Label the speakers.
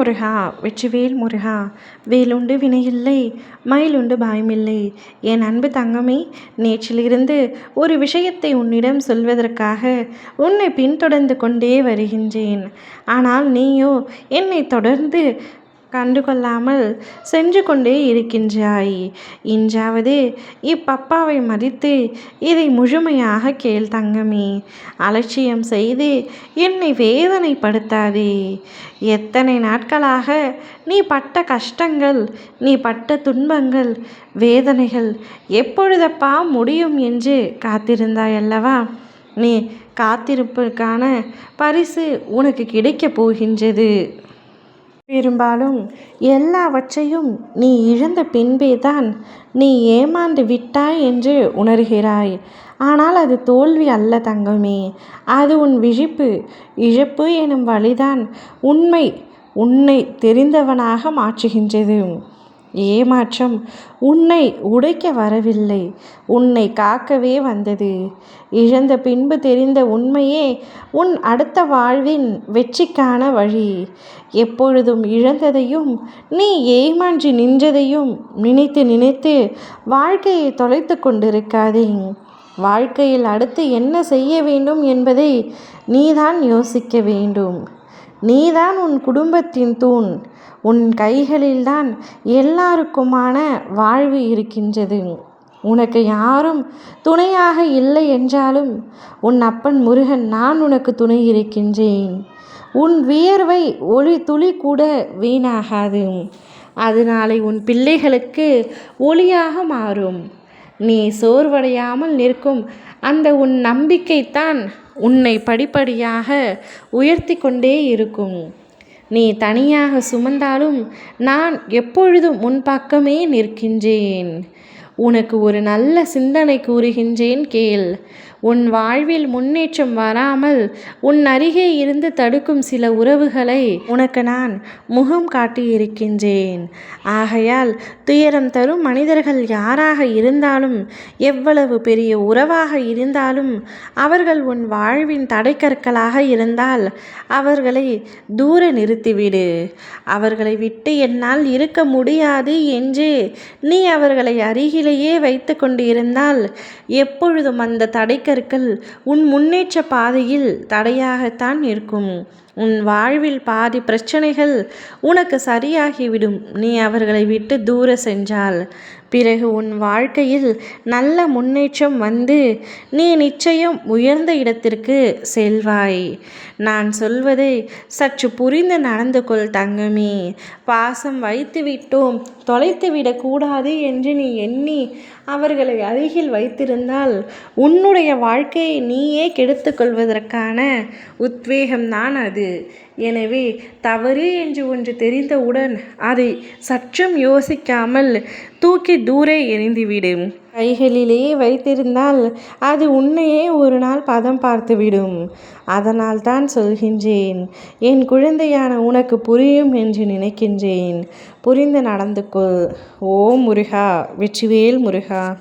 Speaker 1: முருகா வெற்றிவேல் முருகா வேலுண்டு வினையில்லை மயிலுண்டு பாயமில்லை. என் அன்பு தங்கமே நேற்றிலிருந்து ஒரு விஷயத்தை உன்னிடம் சொல்வதற்காக உன்னை பின்தொடர்ந்து கொண்டே வருகின்றேன். ஆனால் நீயோ என்னை தொடர்ந்து கண்டுகொள்ளாமல் சென்று கொண்டே இருக்கின்றாய். இன்றாவது இப்பப்பாவை மதித்து இதை முழுமையாக கேள் தங்கமே. அலட்சியம் செய்து என்னை வேதனைப்படுத்தாதே. எத்தனை நாட்களாக நீ பட்ட கஷ்டங்கள் நீ பட்ட துன்பங்கள் வேதனைகள் எப்பொழுதப்பா முடியும் என்று காத்திருந்தாய் அல்லவா? நீ காத்திருப்பதற்கான பரிசு உனக்கு கிடைக்கப் போகின்றது. பெரும்பாலும் எல்லாவற்றையும் நீ இழந்த பின்பே தான் நீ ஏமாந்து விட்டாய் என்று உணர்கிறாய். ஆனால் அது தோல்வி அல்ல தங்கமே. அது உன் விழிப்பு இழப்பு எனும் வழிதான் உண்மை உன்னை தெரிந்தவனாக மாற்றுகின்றது. ஏமாற்றம். உன்னை உடைக்க வரவில்லை. உன்னை காக்கவே வந்தது. இழந்த பின்பு தெரிந்த உண்மையே உன் அடுத்த வாழ்வின் வெற்றிக்கான வழி. எப்பொழுதும் இழந்ததையும் நீ ஏமாற்றி நின்றதையும் நினைத்து நினைத்து வாழ்க்கையை தொலைத்து கொண்டிருக்காதே. வாழ்க்கையில் அடுத்து என்ன செய்ய வேண்டும் என்பதை நீதான் யோசிக்க வேண்டும். நீதான் உன் குடும்பத்தின் தூண். உன் கைகளில்தான் எல்லாருக்குமான வாழ்வு இருக்கின்றது. உனக்கு யாரும் துணையாக இல்லை என்றாலும் உன் அப்பன் முருகன் நான் உனக்கு துணை இருக்கின்றேன். உன் வியர்வை ஒளி துளி கூட வீணாகாது. அது நாளை உன் பிள்ளைகளுக்கு ஒளியாக மாறும். நீ சோர்வடையாமல் நிற்கும் அந்த உன் நம்பிக்கைத்தான் உன்னை படிப்படியாக உயர்த்தி கொண்டே இருக்கும். நீ தனியாக சுமந்தாலும் நான் எப்பொழுதும் உன் பக்கமே நிற்கின்றேன். உனக்கு ஒரு நல்ல சிந்தனை கூறுகின்றேன் கேள். உன் வாழ்வில் முன்னேற்றம் வராமல் உன் அருகே இருந்து தடுக்கும் சில உறவுகளை உனக்கு நான் முகம் காட்டியிருக்கின்றேன். ஆகையால் துயரம் தரும் மனிதர்கள் யாராக இருந்தாலும் எவ்வளவு பெரிய உறவாக இருந்தாலும் அவர்கள் உன் வாழ்வின் தடைக்கற்களாக இருந்தால் அவர்களை தூர நிறுத்திவிடு. அவர்களை விட்டு என்னால் இருக்க முடியாது என்று நீ அவர்களை அருகிலேயே வைத்து கொண்டு இருந்தால் எப்பொழுதும் அந்த தடைக்க கற்கள் உன் முன்னேற்ற பாதையில் தடையாகத்தான் இருக்கும். உன் வாழ்வில் பாதி பிரச்சனைகள் உனக்கு சரியாகிவிடும். நீ அவர்களை விட்டு தூர சென்றால் பிறகு உன் வாழ்க்கையில் நல்ல முன்னேற்றம் வந்து நீ நிச்சயம் உயர்ந்த இடத்திற்கு செல்வாய். நான் சொல்வதை சற்று புரிந்து நடந்து கொள் தங்கமே. பாசம் வைத்து விட்டோம் தொலைத்து விடக்கூடாது என்று நீ எண்ணி அவர்களை அருகில் வைத்திருந்தால் உன்னுடைய வாழ்க்கையை நீயே கெடுத்து கொள்வதற்கான உத்வேகம்தான் அது. எனவே தவறு என்று ஒன்று தெரிந்தவுடன் அதை சற்றும் யோசிக்காமல் தூக்கி தூரே எரிந்துவிடும் கைகளிலே வைத்திருந்தால் அது உன்னையே ஒரு நாள் பதம் பார்த்துவிடும் அதனால் தான் சொல்கின்றேன் என் குழந்தையான உனக்கு புரியும் என்று நினைக்கின்றேன். புரிந்து நடந்து கொள். ஓ முருகா வெற்றிவேல் முருகா.